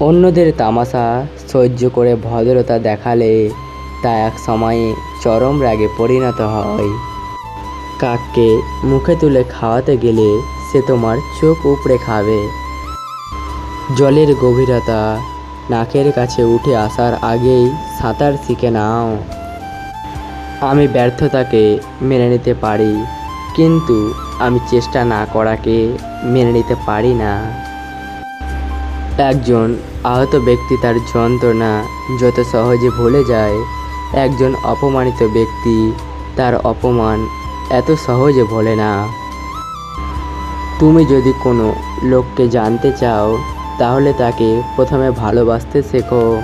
অন্যদের তামাশা সহ্য করে ভদ্রতা দেখালে তা এক সময়ে চরম রাগে পরিণত হয়। কাককে মুখে তুলে খাওয়াতে গেলে সে তোমার চোখ উপড়ে খাবে। জলের গভীরতা নাকের কাছে উঠে আসার আগেই সাঁতার শিখে নাও। আমি ব্যর্থতাকে মেনে নিতে পারি, কিন্তু আমি চেষ্টা না করাকে মেনে নিতে পারি না। একজন আহত ব্যক্তি তার যন্ত্রণা যত সহজে ভুলে যায়, একজন অপমানিত ব্যক্তি তার অপমান এত সহজে ভোলে না। তুমি যদি কোনো লোককে জানতে চাও, তাহলে তাকে প্রথমে ভালোবাসতে শেখো।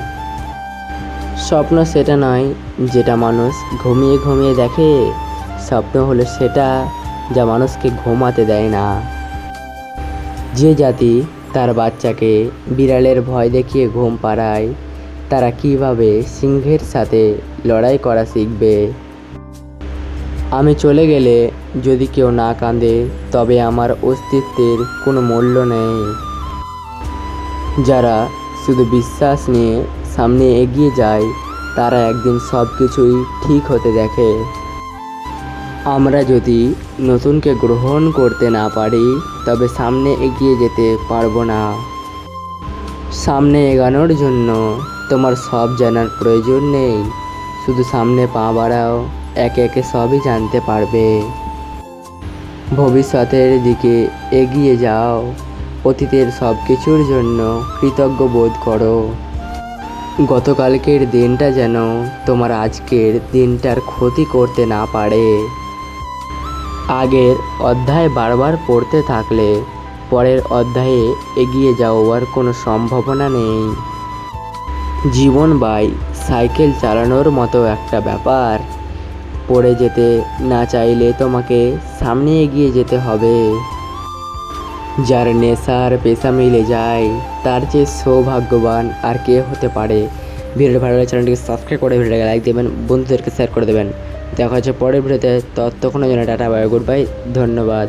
স্বপ্ন সেটা নয় যেটা মানুষ ঘুমিয়ে ঘুমিয়ে দেখে। স্বপ্ন হলো সেটা যা মানুষকে ঘুমাতে দেয় না। যে জাতি তার বাচ্চাকে বিড়ালের ভয় দেখিয়ে ঘুম পাড়ায়। তারা কীভাবে সিংহের সাথে লড়াই করা শিখবে? আমি চলে গেলে যদি কেউ না কাঁদে, তবে আমার অস্তিত্বের কোনো মূল্য নেই। যারা শুধু বিশ্বাস নিয়ে সামনে এগিয়ে যায়, তারা একদিন সব কিছুই ঠিক হতে দেখে। আমরা যদি নতুনকে গ্রহণ করতে না পারি, তবে সামনে এগিয়ে যেতে পারব না। সামনে এগানোর জন্য তোমার সব জানার প্রয়োজন নেই। শুধু সামনে পা বাড়াও, একে একে সবই জানতে পারবে। ভবিষ্যতের দিকে এগিয়ে যাও, অতীতের সব কিছুর জন্য কৃতজ্ঞ বোধ করো। গতকালকের দিনটা যেন তোমার আজকের দিনটার ক্ষতি করতে না পারে। আগের অধ্যায় বারবার পড়তে থাকলে পরের অধ্যায়ে এগিয়ে যাওয়ার কোনো সম্ভাবনা নেই। জীবন বাই সাইকেল চালানোর মতো একটা ব্যাপার। পড়ে যেতে না চাইলে তোমাকে সামনে এগিয়ে যেতে হবে। যার নেশার পেশা মিলে যায়, তার চেয়ে সৌভাগ্যবান আর কে হতে পারে। ভিডিওটি ভালো লাগলে চ্যানেলটিকে সাবস্ক্রাইব করে, ভিডিওটাকে লাইক দেবেন, বন্ধুদেরকে শেয়ার করে দেবেন। দেখা হচ্ছে পরের ভিডিওতে ততক্ষণের জন্য টাটা বাই গুড বাই ধন্যবাদ।